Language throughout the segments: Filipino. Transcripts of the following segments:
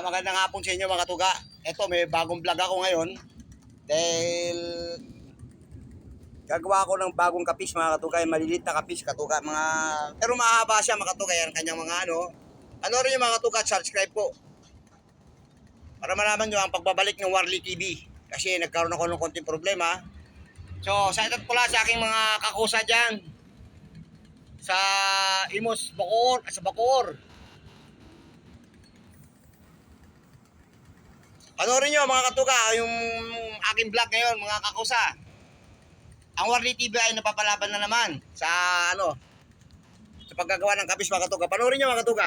Ah, magandang hapon sa inyo mga tuga. Ito, may bagong vlog ako ngayon. Dahil gagawa ako ng bagong kapis mga katuga. Yung Malilit na kapis katuga. Mga... Pero mahaba siya mga katuga. Yan kanyang mga ano. Ano rin yung mga katuga, subscribe po. Para malaman nyo ang pagbabalik ng Warley TV. Kasi nagkaroon ako ng konting problema. So, sa itat pula sa aking mga kakusa dyan. Sa Imos, Bacoor, sa Bacoor. Panoorin nyo mga katuka, yung aking vlog ngayon, mga kakusa. Ang Warley TV ay napapalaban na naman sa ano, sa paggagawa ng kapis mga katuka. Panoorin nyo mga katuka.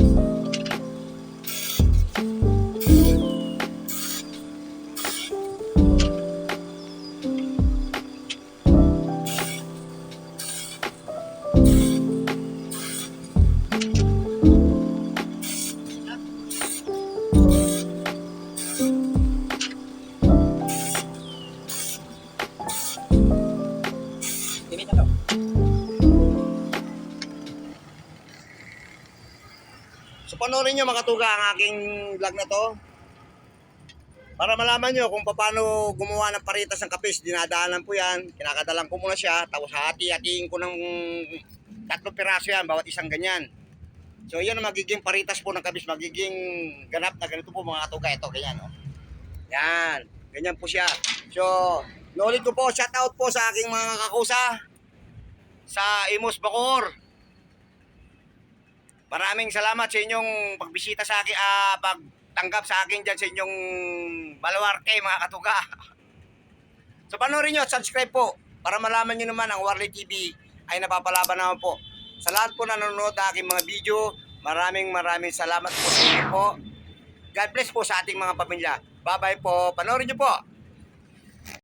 you So panoorin nyo mga katuga ang aking vlog na to. Para malaman nyo kung paano gumawa ng paritas ng kapis. Dinadaanan po yan. Kinakadalan ko muna siya. Tapos hati-hatiin ko ng tatlong piraso yan. Bawat isang ganyan. So yan ang magiging paritas po ng kapis. Magiging ganap na ganito po mga katuga. Ito, ganyan. Oh. Yan. Ganyan po siya. So, nulit ko po. Shout out po sa aking mga kakusa. Sa Imos Bacor. Maraming salamat sa inyong pagbisita sa akin, ah, pagtanggap sa akin dyan sa inyong Baluarte, mga katuga. So panoorin nyo subscribe po para malaman nyo naman ang Warley TV ay napapalaban naman po. Sa lahat po nanonood ng aking mga video, maraming maraming salamat po sa inyo po. God bless po sa ating mga pamilya. Bye-bye po. Panoorin nyo po.